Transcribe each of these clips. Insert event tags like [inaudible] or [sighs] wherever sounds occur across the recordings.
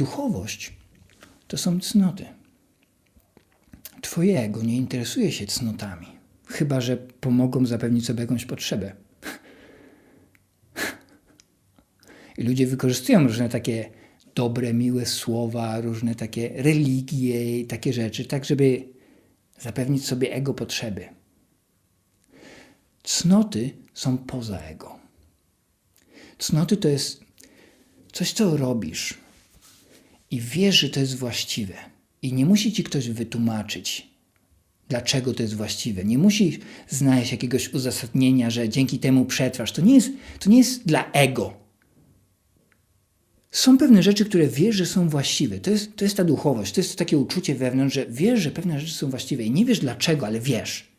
Duchowość to są cnoty. Twoje ego nie interesuje się cnotami, chyba że pomogą zapewnić sobie jakąś potrzebę. I ludzie wykorzystują różne takie dobre, miłe słowa, różne takie religie i takie rzeczy, tak żeby zapewnić sobie ego potrzeby. Cnoty są poza ego. Cnoty to jest coś, co robisz i wiesz, że to jest właściwe. I nie musi ci ktoś wytłumaczyć, dlaczego to jest właściwe. Nie musisz znaleźć jakiegoś uzasadnienia, że dzięki temu przetrwasz. To nie jest, to nie jest dla ego. Są pewne rzeczy, które wiesz, że są właściwe. To jest, to jest ta duchowość, to jest takie uczucie wewnątrz, że wiesz, że pewne rzeczy są właściwe i nie wiesz dlaczego, ale wiesz.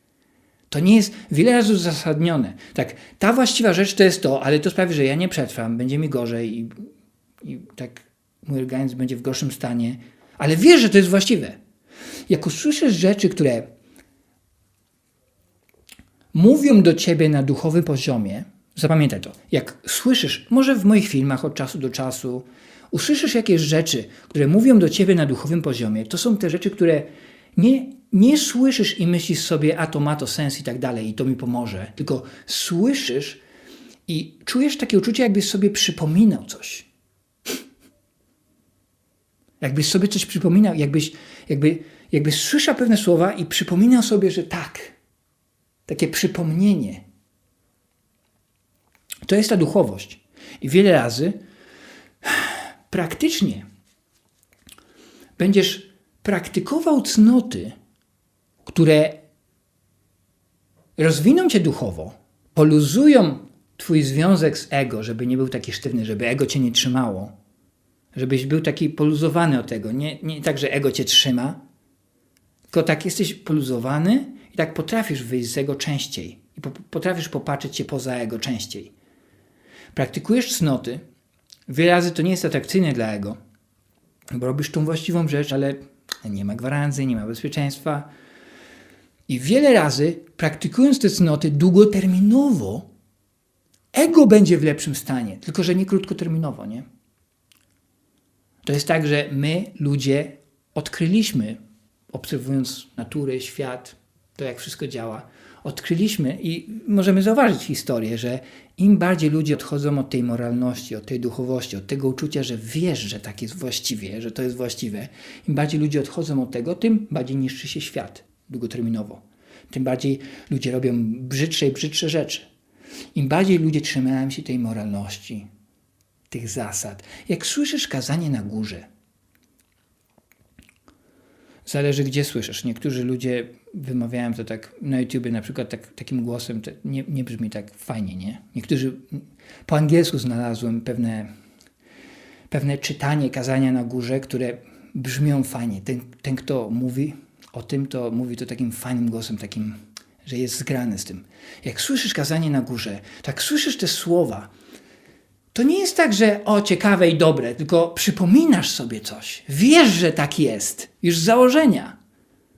To nie jest wiele razy uzasadnione. Tak, ta właściwa rzecz to jest to, ale to sprawi, że ja nie przetrwam, będzie mi gorzej i, i tak mój organizm będzie w gorszym stanie, ale wiesz, że to jest właściwe. Jak usłyszysz rzeczy, które mówią do ciebie na duchowym poziomie, zapamiętaj to, jak słyszysz, może w moich filmach od czasu do czasu, usłyszysz jakieś rzeczy, które mówią do ciebie na duchowym poziomie, to są te rzeczy, które nie, nie słyszysz i myślisz sobie, a to ma to sens i tak dalej, i to mi pomoże, tylko słyszysz i czujesz takie uczucie, jakbyś sobie przypominał coś. Jakbyś sobie coś przypominał, jakbyś, jakby, jakbyś słyszał pewne słowa i przypominał sobie, że tak. Takie przypomnienie. To jest ta duchowość. I wiele razy [sighs] praktycznie będziesz praktykował cnoty, które rozwiną cię duchowo, poluzują twój związek z ego, żeby nie był taki sztywny, żeby ego cię nie trzymało, żebyś był taki poluzowany od tego. Nie, nie tak, że ego cię trzyma, tylko tak jesteś poluzowany i tak potrafisz wyjść z ego częściej i po, potrafisz popatrzeć się poza ego częściej. Praktykujesz cnoty, wiele razy to nie jest atrakcyjne dla ego, bo robisz tą właściwą rzecz, ale nie ma gwarancji, nie ma bezpieczeństwa. I wiele razy, praktykując te cnoty długoterminowo, ego będzie w lepszym stanie, tylko że nie krótkoterminowo, nie? To jest tak, że my, ludzie, odkryliśmy, obserwując naturę, świat, to jak wszystko działa, odkryliśmy i możemy zauważyć historię, że im bardziej ludzie odchodzą od tej moralności, od tej duchowości, od tego uczucia, że wiesz, że tak jest właściwie, że to jest właściwe, im bardziej ludzie odchodzą od tego, tym bardziej niszczy się świat długoterminowo. Tym bardziej ludzie robią brzydsze i brzydsze rzeczy. Im bardziej ludzie trzymają się tej moralności, tych zasad. Jak słyszysz kazanie na górze, zależy gdzie słyszysz. Niektórzy ludzie wymawiają to tak na YouTubie, na przykład tak, takim głosem, nie, nie brzmi tak fajnie, nie? Niektórzy, po angielsku znalazłem pewne, pewne czytanie kazania na górze, które brzmią fajnie. Ten, ten, kto mówi o tym, to mówi to takim fajnym głosem, takim, że jest zgrany z tym. Jak słyszysz kazanie na górze, tak słyszysz te słowa, to nie jest tak, że o ciekawe i dobre, tylko przypominasz sobie coś. Wiesz, że tak jest, już z założenia.